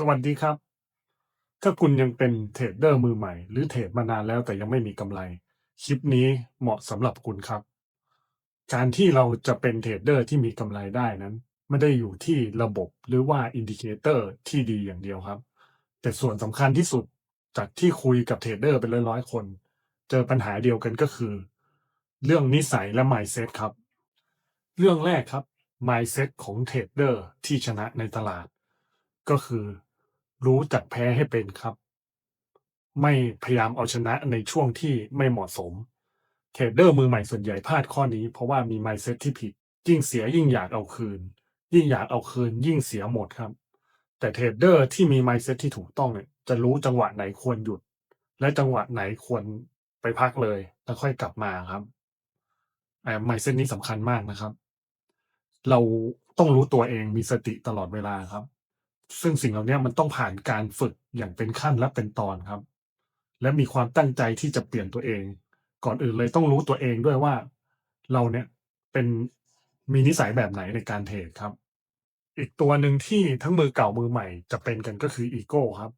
สวัสดีครับ ถ้าคุณยังเป็นเทรดเดอร์มือใหม่ หรือเทรดมานานแล้วแต่ยังไม่มีกำไร คลิปนี้เหมาะสำหรับคุณครับ การที่เราจะเป็นเทรดเดอร์ที่มีกำไรได้นั้น ไม่ได้อยู่ที่ระบบหรือว่าอินดิเคเตอร์ที่ดีอย่างเดียวครับ แต่ส่วนสำคัญที่สุดจากที่คุยกับเทรดเดอร์เป็นร้อยๆคน เจอปัญหาเดียวกันก็คือ เรื่องนิสัยและ mindset ครับ เรื่องแรกครับ mindset ของเทรดเดอร์ที่ชนะในตลาด ก็คือ รู้จักแพ้ให้เป็นครับ ไม่พยายามเอาชนะในช่วงที่ไม่เหมาะสม เทรดเดอร์มือใหม่ส่วนใหญ่พลาดข้อนี้ เพราะว่ามี mindset ที่ผิด ยิ่งเสียยิ่งอยากเอาคืน ยิ่งอยากเอาคืน ยิ่งเสียหมดครับ แต่เทรดเดอร์ที่มี mindset ที่ถูกต้องเนี่ยจะรู้จังหวะไหนควรหยุด และจังหวะไหนควรไปพักเลยแล้วค่อยกลับมาครับแต่ mindset นี้สำคัญมากนะครับ เราต้องรู้ตัวเองมีสติตลอดเวลาครับ ซึ่งสิ่งเหล่านี้มันต้องผ่านการฝึกอย่างเป็นขั้นและเป็นตอนครับ และมีความตั้งใจที่จะเปลี่ยนตัวเอง ก่อนอื่นเลยต้องรู้ตัวเองด้วยว่า เราเนี่ยเป็นมีนิสัยแบบไหนในการเทรดครับ อีกตัวหนึ่งที่ทั้งมือเก่ามือใหม่จะเป็นกันก็คืออีโก้ครับ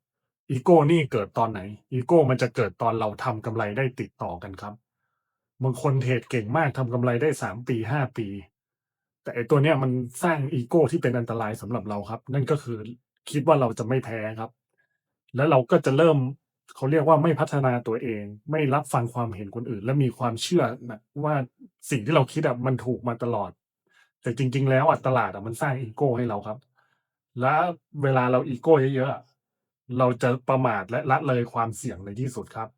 อีโก้นี่เกิดตอนไหนอีโก้มันจะเกิดตอนเราทำกำไรได้ติดต่อกันครับบางคนเทรดเก่งมากทำกำไรได้สามปีห้าปี แต่ไอตัวเนี้ยมันสร้างอีโก้ที่เป็นอันตรายสำหรับเราครับ นั่นก็คือคิดว่าเราจะไม่แพ้ครับ แล้วเราก็จะเริ่มเขาเรียกว่าไม่พัฒนาตัวเอง ไม่รับฟังความเห็นคนอื่น และมีความเชื่อนะว่าสิ่งที่เราคิดอะมันถูกมาตลอด แต่จริง ๆ แล้วอะตลาดอะมันสร้างอีโก้ให้เราครับ และเวลาเราอีโก้เยอะๆอะเราจะประมาทและละเลยความเสี่ยงในที่สุดครับ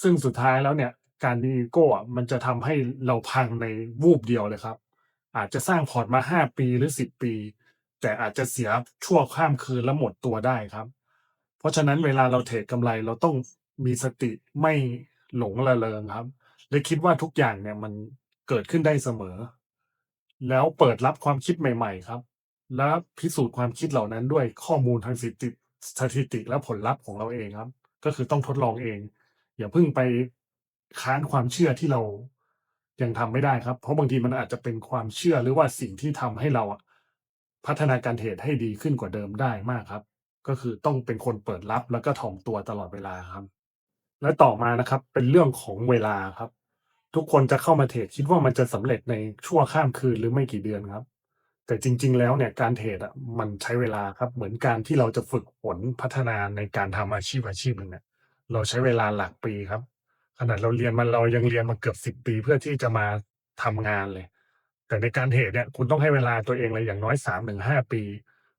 ซึ่งสุดท้ายแล้วเนี่ย การมีอีโก้อะมันจะทำให้เราพังในวูบเดียวเลยครับ อาจจะสร้างพอร์ตมาห้าปีหรือสิบปี แต่อาจจะเสียชั่วข้ามคืนและหมดตัวได้ครับ เพราะฉะนั้นเวลาเราเทรดกำไรเราต้องมีสติไม่หลงระเริงครับ และคิดว่าทุกอย่างเนี่ยมันเกิดขึ้นได้เสมอ แล้วเปิดรับความคิดใหม่ๆครับ และพิสูจน์ความคิดเหล่านั้นด้วยข้อมูลทางสถิติสถิติและผลลัพธ์ของเราเองครับ ก็คือต้องทดลองเอง อย่าเพิ่งไปค้านความเชื่อที่เรา ยังทำไม่ได้ครับ เพราะบางทีมันอาจจะเป็นความเชื่อหรือว่าสิ่งที่ทำให้เราอะพัฒนาการเทรดให้ดีขึ้นกว่าเดิมได้มากครับ ก็คือต้องเป็นคนเปิดรับแล้วก็ถ่อมตัวตลอดเวลาครับ และต่อมานะครับ เป็นเรื่องของเวลาครับ ทุกคนจะเข้ามาเทรดคิดว่ามันจะสำเร็จในชั่วข้ามคืนหรือไม่กี่เดือนครับ แต่จริง ๆ แล้วเนี่ยการเทรดอะมันใช้เวลาครับ เหมือนการที่เราจะฝึกฝนพัฒนาในการทำอาชีพอาชีพหนึ่งเนี่ยเราใช้เวลาหลักปีครับ ขนาดเราเรียนมันเรายังเรียนมาเกือบสิบปีเพื่อที่จะมาทำงานเลย แต่ในการเทรดเนี่ยคุณต้องให้เวลาตัวเองเลยอย่างน้อยสามถึงห้าปี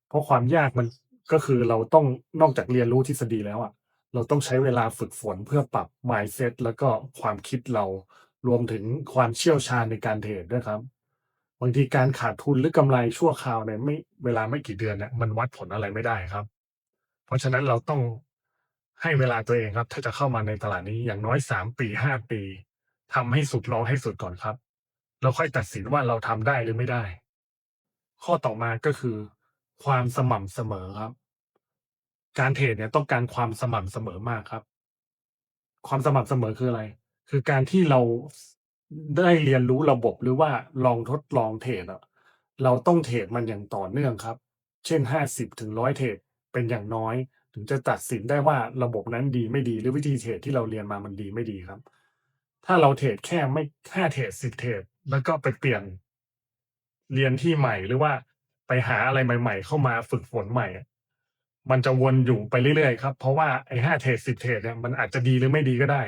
เพราะความยากมันก็คือเราต้องนอกจากเรียนรู้ทฤษฎีแล้วอะเราต้องใช้เวลาฝึกฝนเพื่อปรับ mindset แล้วก็ความคิดเรารวมถึงความเชี่ยวชาญในการเทรดด้วยครับบางทีการขาดทุนหรือกำไรชั่วคราวเนี่ยไม่เวลาไม่กี่เดือนเนี่ยมันวัดผลอะไรไม่ได้ครับ เพราะฉะนั้นเราต้อง ให้เวลาตัวเองครับ ถ้าจะเข้ามาในตลาดนี้อย่างน้อยสามปีห้าปีทำให้สุดลองให้สุดก่อนครับเราค่อยตัดสินว่าเราทำได้หรือไม่ได้ ข้อต่อมาก็คือ ความสม่ำเสมอครับ การเทรดเนี่ยต้องการความสม่ำเสมอมากครับ ความสม่ำเสมอคืออะไร คือการที่เราได้เรียนรู้ระบบหรือว่าลองทดลองเทรดอะเราต้องเทรดมันอย่างต่อเนื่องครับ เช่นห้าสิบถึงร้อยเทรดเป็นอย่างน้อย ถึงจะตัดสินได้ว่าระบบนั้นดีไม่ดีหรือวิธีเทรดที่เราเรียนมามันดีไม่ดีครับ ถ้าเราเทรดแค่ไม่แค่เทรดสิบเทรดแล้วก็ไปเปลี่ยนเรียนที่ใหม่หรือว่าไปหาอะไรใหม่ ๆ เข้ามาฝึกฝนใหม่ มันจะวนอยู่ไปเรื่อยๆครับ เพราะว่าไอ้ห้าเทรดสิบเทรดเนี่ยมันอาจจะดีหรือไม่ดีก็ได้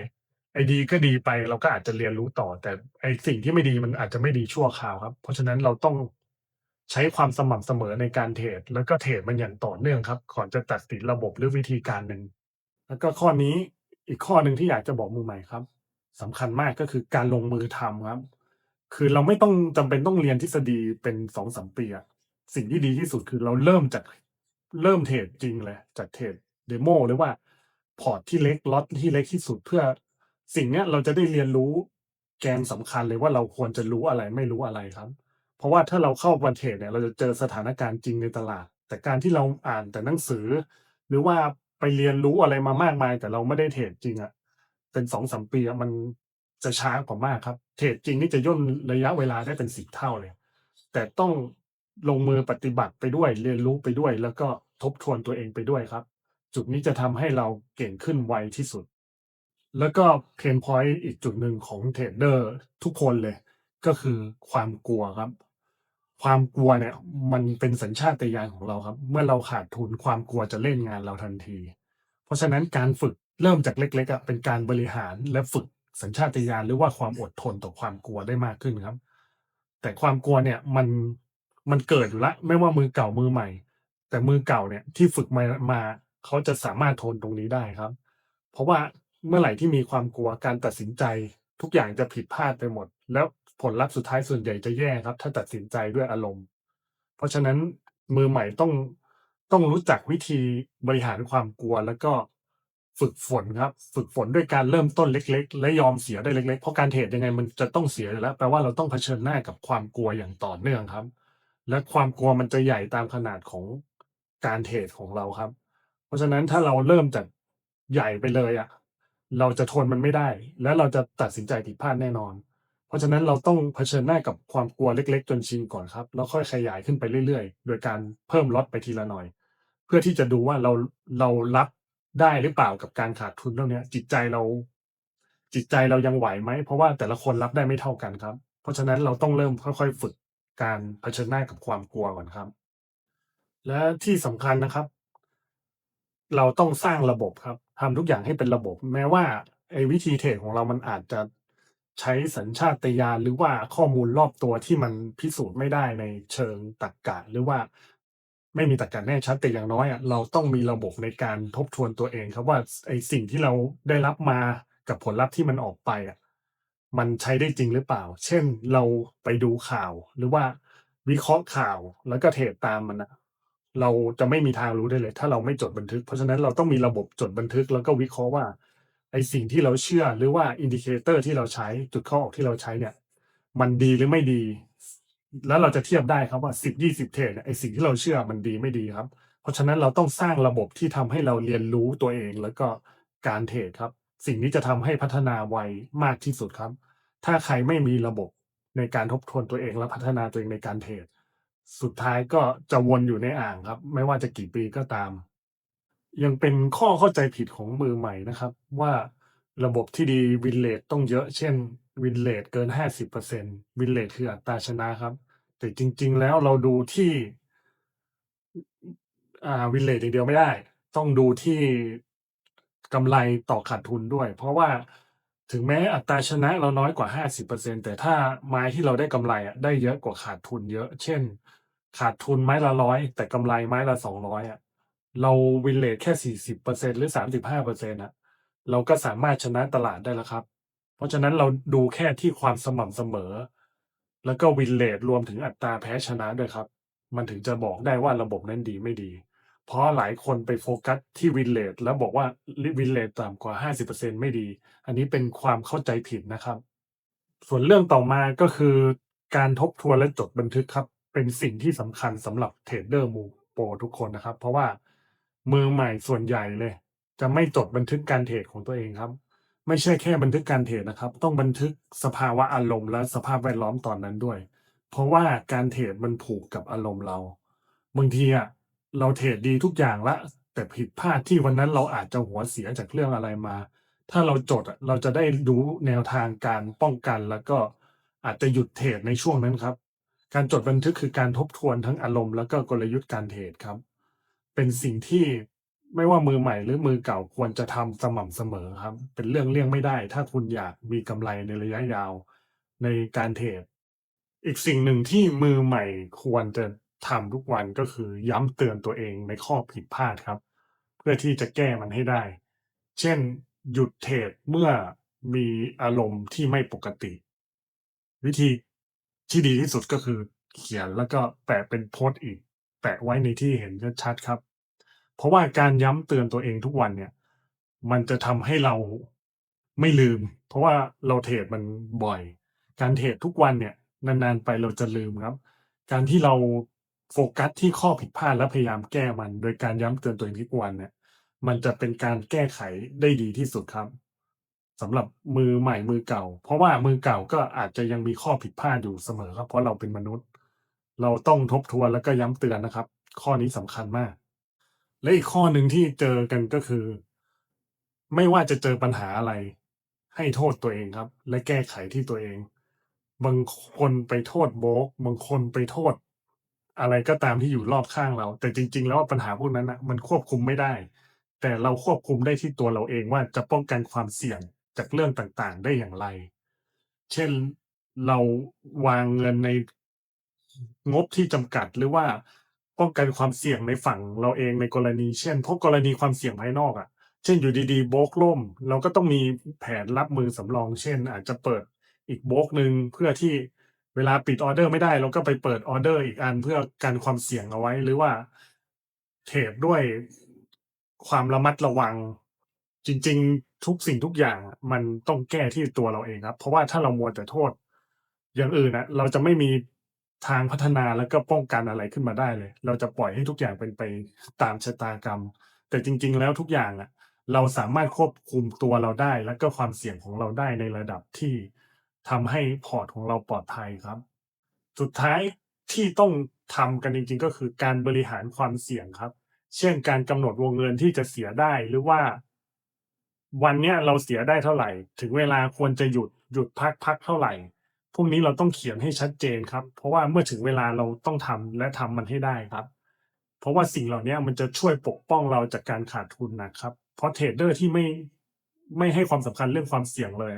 ไอ้ดีก็ดีไปเราก็อาจจะเรียนรู้ต่อ แต่ไอ้สิ่งที่ไม่ดีมันอาจจะไม่ดีชั่วคราวครับ เพราะฉะนั้นเราต้อง ใช้ความสม่ำเสมอในการเทรดแล้วก็เทรดมันอย่างต่อเนื่องครับ ก่อนจะตัดสินระบบหรือวิธีการหนึ่งแล้วก็ข้อนี้อีกข้อหนึ่งที่อยากจะบอกมือใหม่ครับสำคัญมากก็คือการลงมือทำครับ คือเราไม่ต้องจำเป็นต้องเรียนทฤษฎีเป็นสองสามปีอะสิ่งที่ดีที่สุดคือเราเริ่มจากเริ่มเทรดจริงเลยจากเทรดเดโมหรือว่าพอร์ตที่เล็กล็อตที่เล็กที่สุดเพื่อสิ่งเนี้ยเราจะได้เรียนรู้แกนสำคัญเลยว่าเราควรจะรู้อะไรไม่รู้อะไรครับ เพราะว่าถ้าเราเข้าวันเทรดเนี่ยเราจะเจอสถานการณ์จริงในตลาด แต่การที่เราอ่านแต่หนังสือ หรือว่าไปเรียนรู้อะไรมามากมาย แต่เราไม่ได้เทรดจริงอะเป็นสองสามปีอะมันจะช้ากว่ามากครับ เทรดจริงนี่จะย่นระยะเวลาได้เป็นสิบเท่าเลย แต่ต้องลงมือปฏิบัติไปด้วยเรียนรู้ไปด้วย แล้วก็ทบทวนตัวเองไปด้วยครับ จุดนี้จะทำให้เราเก่งขึ้นไวที่สุด แล้วก็เพนพอยต์อีกจุดหนึ่งของเทรดเดอร์ทุกคนเลย ก็คือความกลัวครับ ความกลัวเนี่ย มันเป็นสัญชาตญาณของเราครับ เมื่อเราขาดทุนความกลัวจะเล่นงานเราทันที เพราะฉะนั้นการฝึกเริ่มจากเล็กๆอะเป็นการบริหารและฝึกสัญชาตญาณหรือว่าความอดทนต่อความกลัวได้มากขึ้นครับ แต่ความกลัวเนี่ยมันมันเกิดอยู่แล้วไม่ว่ามือเก่ามือใหม่ แต่มือเก่าเนี่ยที่ฝึกมามาเขาจะสามารถทนตรงนี้ได้ครับ เพราะว่าเมื่อไหร่ที่มีความกลัวการตัดสินใจทุกอย่างจะผิดพลาดไปหมด แล้ว ผลลัพธ์สุดท้ายส่วนใหญ่จะแย่ครับ ถ้าตัดสินใจด้วยอารมณ์ เพราะฉะนั้นมือใหม่ต้องต้องรู้จักวิธีบริหารความกลัว แล้วก็ฝึกฝนครับ ฝึกฝนด้วยการเริ่มต้นเล็ก ๆ และยอมเสียได้เล็กๆเพราะการเทรดยังไงมันจะต้องเสียอยู่แล้วแปลว่าเราต้องเผชิญหน้ากับความกลัวอย่างต่อเนื่องครับ และความกลัวมันจะใหญ่ตามขนาดของการเทรดของเราครับ เพราะฉะนั้นถ้าเราเริ่มจากใหญ่ไปเลยอะเราจะทนมันไม่ได้ และเราจะตัดสินใจผิดพลาดแน่นอน เพราะฉะนั้นเราต้องเผชิญหน้ากับความกลัวเล็ก ๆ จนชินก่อนครับ แล้วค่อยขยายขึ้นไปเรื่อยๆ โดยการเพิ่มล็อตไปทีละหน่อย เพื่อที่จะดูว่าเราเรารับได้หรือเปล่ากับการขาดทุนเรื่องนี้จิตใจเรา จิตใจเรายังไหวไหมเพราะว่าแต่ละคนรับได้ไม่เท่ากันครับ เพราะฉะนั้นเราต้องเริ่มค่อยๆ ฝึกการเผชิญหน้ากับความกลัวก่อนครับ และที่สำคัญนะครับ เราต้องสร้างระบบครับทำทุกอย่างให้เป็นระบบ แม้ว่าไอ้วิธีเทรดของเรามันอาจจะ ใช้สัญชาตญาณหรือว่าข้อมูลรอบตัวที่มันพิสูจน์ไม่ได้ในเชิงตรรกะหรือว่า ไม่มีตรรกะแน่ชัดแต่อย่างน้อยอะเราต้องมีระบบในการทบทวนตัวเองครับว่าไอ้สิ่งที่เราได้รับมากับผลลัพธ์ที่มันออกไปอะมันใช้ได้จริงหรือเปล่า เช่นเราไปดูข่าว หรือว่าวิเคราะห์ข่าวแล้วก็เทรดตามมันนะเราจะไม่มีทางรู้ได้เลย ถ้าเราไม่จดบันทึก เพราะฉะนั้นเราต้องมีระบบจดบันทึกแล้วก็วิเคราะห์ว่า ไอสิ่งที่เราเชื่อหรือว่าอินดิเคเตอร์ที่เราใช้จุดเข้าออกที่เราใช้เนี่ย มันดีหรือไม่ดี แล้วเราจะเทียบได้ครับว่าสิบยี่สิบเทรดเนี่ยไอสิ่งที่เราเชื่อมันดีไม่ดีครับ เพราะฉะนั้นเราต้องสร้างระบบที่ทำให้เราเรียนรู้ตัวเองแล้วก็การเทรดครับ สิ่งนี้จะทำให้พัฒนาไวมากที่สุดครับ ถ้าใครไม่มีระบบในการทบทวนตัวเองและพัฒนาตัวเองในการเทรดสุดท้ายก็จะวนอยู่ในอ่างครับ ไม่ว่าจะกี่ปีก็ตาม ยังเป็นข้อเข้าใจผิดของมือใหม่นะครับ ว่าระบบที่ดีวินเลทต้องเยอะ เช่น วินเลทเกินห้าสิบเปอร์เซ็นวินเลทคืออัตราชนะครับ แต่จริง ๆ แล้วเราดูที่อ่าวินเลทอย่างเดียวไม่ได้ ต้องดูที่กำไรต่อขาดทุนด้วย เพราะว่าถึงแม้อัตราชนะเราน้อยกว่าห้าสิบเปอร์เซ็นแต่ถ้าไม้ที่เราได้กำไรอะได้เยอะกว่าขาดทุนเยอะ เช่น ขาดทุนไม้ละร้อยแต่กำไรไม้ละสองร้อยอะ เราวินเลทแค่สี่สิบเปอร์เซ็นหรือสามสิบห้าเปอร์เซ็นอะเราก็สามารถชนะตลาดได้แล้วครับ เพราะฉะนั้นเราดูแค่ที่ความสม่ำเสมอ แล้วก็วินเลทรวมถึงอัตราแพ้ชนะด้วยครับ มันถึงจะบอกได้ว่าระบบนั้นดีไม่ดี เพราะหลายคนไปโฟกัสที่วินเลทแล้วบอกว่าวินเลทต่ำกว่า 50%ไม่ดี อันนี้เป็นความเข้าใจผิดนะครับ ส่วนเรื่องต่อมาก็คือ การทบทวนและจดบันทึกครับ เป็นสิ่งที่สำคัญสำหรับเทรดเดอร์มูโปรทุกคนนะครับ เพราะว่า มือใหม่ส่วนใหญ่เลย จะไม่จดบันทึกการเทรดของตัวเองครับ ไม่ใช่แค่บันทึกการเทรดนะครับ ต้องบันทึกสภาวะอารมณ์และสภาพแวดล้อมตอนนั้นด้วย เพราะว่าการเทรดมันผูกกับอารมณ์เรา บางทีอะเราเทรดดีทุกอย่างละ แต่ผิดพลาดที่วันนั้นเราอาจจะหัวเสียจากเรื่องอะไรมา ถ้าเราจดอะเราจะได้รู้แนวทางการป้องกันแล้วก็อาจจะหยุดเทรดในช่วงนั้นครับ การจดบันทึกคือการทบทวนทั้งอารมณ์แล้วก็กลยุทธ์การเทรดครับ เป็นสิ่งที่ไม่ว่ามือใหม่หรือมือเก่าควรจะทำสม่ำเสมอครับ เป็นเรื่องเลี่ยงไม่ได้ ถ้าคุณอยากมีกำไรในระยะยาวในการเทรดอีกสิ่งหนึ่งที่มือใหม่ควรจะทำทุกวันก็คือย้ำเตือนตัวเองในข้อผิดพลาดครับ เพื่อที่จะแก้มันให้ได้ เช่น หยุดเทรดเมื่อมีอารมณ์ที่ไม่ปกติ วิธีที่ดีที่สุดก็คือเขียนแล้วก็แปะเป็นโพสต์อีก แปะไว้ในที่เห็นชัดๆครับ เพราะว่าการย้ำเตือนตัวเองทุกวันเนี่ย มันจะทำให้เราไม่ลืม เพราะว่าเราเทรดมันบ่อย การเทรดทุกวันเนี่ย นานๆไปเราจะลืมครับ การที่เราโฟกัสที่ข้อผิดพลาดและพยายามแก้มัน โดยการย้ำเตือนตัวเองทุกวันเนี่ย มันจะเป็นการแก้ไขได้ดีที่สุดครับสำหรับมือใหม่มือเก่า เพราะว่ามือเก่าก็อาจจะยังมีข้อผิดพลาดอยู่เสมอครับ เพราะเราเป็นมนุษย์ เราต้องทบทวนแล้วก็ย้ำเตือนนะครับ ข้อนี้สำคัญมาก และอีกข้อหนึ่งที่เจอกันก็คือ ไม่ว่าจะเจอปัญหาอะไร ให้โทษตัวเองครับ และแก้ไขที่ตัวเอง บางคนไปโทษโบกบางคนไปโทษ อะไรก็ตามที่อยู่รอบข้างเรา แต่จริง ๆ แล้วปัญหาพวกนั้นนะมันควบคุมไม่ได้ แต่เราควบคุมได้ที่ตัวเราเองว่าจะป้องกันความเสี่ยงจากเรื่องต่างๆ ได้อย่างไร เช่นเราวางเงินในงบที่จำกัดหรือว่า ป้องกันความเสี่ยงในฝั่งเราเองในกรณี เช่นเพราะกรณีความเสี่ยงภายนอกอะ่ะ เช่นอยู่ดีๆโบกล่ม เราก็ต้องมีแผนรับมือสำรอง เช่น อาจจะเปิดอีกโบกหนึ่งเพื่อที่เวลาปิดออเดอร์ไม่ได้ เราก็ไปเปิดออเดอร์อีกอันเพื่อกันความเสี่ยงเอาไว้ หรือว่าเทรดด้วยความระมัดระวัง จริง ๆ ทุกสิ่งทุกอย่างมันต้องแก้ที่ตัวเราเองครับ เพราะว่าถ้าเรามัวแต่โทษ อย่างอื่นนะเราจะไม่มี ทางพัฒนาแล้วก็ป้องกันอะไรขึ้นมาได้เลย เราจะปล่อยให้ทุกอย่างเป็นไปตามชะตากรรม แต่จริง ๆ แล้วทุกอย่างอะเราสามารถควบคุมตัวเราได้ แล้วก็ความเสี่ยงของเราได้ในระดับที่ทำให้พอร์ตของเราปลอดภัยครับ สุดท้ายที่ต้องทำกันจริง ๆ ก็คือการบริหารความเสี่ยงครับ เช่นการกำหนดวงเงินที่จะเสียได้หรือว่า วันเนี้ยเราเสียได้เท่าไหร่ ถึงเวลาควรจะหยุดหยุดพักพักเท่าไหร่ พวกนี้เราต้องเขียนให้ชัดเจนครับ เพราะว่าเมื่อถึงเวลาเราต้องทำและทำมันให้ได้ครับ เพราะว่าสิ่งเหล่านี้มันจะช่วยปกป้องเราจากการขาดทุนนะครับ เพราะเทรดเดอร์ที่ไม่ไม่ให้ความสำคัญเรื่องความเสี่ยงเลย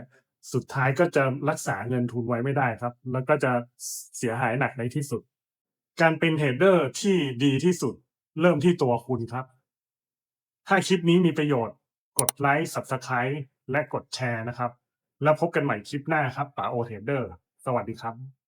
สุดท้ายก็จะรักษาเงินทุนไว้ไม่ได้ครับ แล้วก็จะเสียหายหนักในที่สุด การเป็นเทรดเดอร์ที่ดีที่สุด เริ่มที่ตัวคุณครับ ถ้าคลิปนี้มีประโยชน์ กดไลค์ Subscribe และกดแชร์นะครับ แล้วพบกันใหม่คลิปหน้าครับป๋าโอเทรดเดอร์ สวัสดีครับ